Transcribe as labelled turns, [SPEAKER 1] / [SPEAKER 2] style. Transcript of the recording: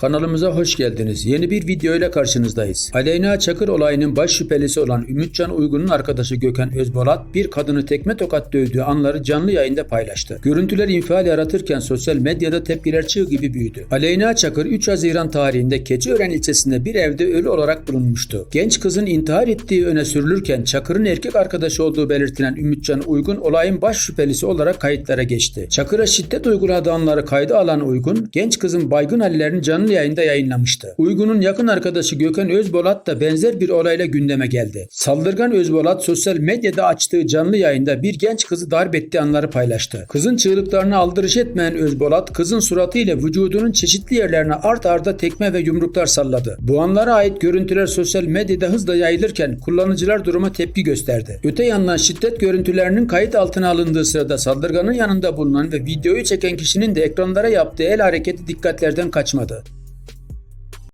[SPEAKER 1] Kanalımıza hoş geldiniz. Yeni bir video ile karşınızdayız. Aleyna Çakır olayının baş şüphelisi olan Ümitcan Uygun'un arkadaşı Gökhan Özbolat bir kadını tekme tokat dövdüğü anları canlı yayında paylaştı. Görüntüler infial yaratırken sosyal medyada tepkiler çığ gibi büyüdü. Aleyna Çakır 3 Haziran tarihinde Keçiören ilçesinde bir evde ölü olarak bulunmuştu. Genç kızın intihar ettiği öne sürülürken Çakır'ın erkek arkadaşı olduğu belirtilen Ümitcan Uygun olayın baş şüphelisi olarak kayıtlara geçti. Çakır'a şiddet uyguladığı anları kayda alan Uygun, genç kızın baygın hallerini canlı yayında yayınlamıştı. Uygun'un yakın arkadaşı Gökhan Özbolat da benzer bir olayla gündeme geldi. Saldırgan Özbolat sosyal medyada açtığı canlı yayında bir genç kızı darp ettiği anları paylaştı. Kızın çığlıklarına aldırış etmeyen Özbolat, kızın suratıyla vücudunun çeşitli yerlerine art arda tekme ve yumruklar salladı. Bu anlara ait görüntüler sosyal medyada hızla yayılırken kullanıcılar duruma tepki gösterdi. Öte yandan şiddet görüntülerinin kayıt altına alındığı sırada saldırganın yanında bulunan ve videoyu çeken kişinin de ekranlara yaptığı el hareketi dikkatlerden kaçmadı.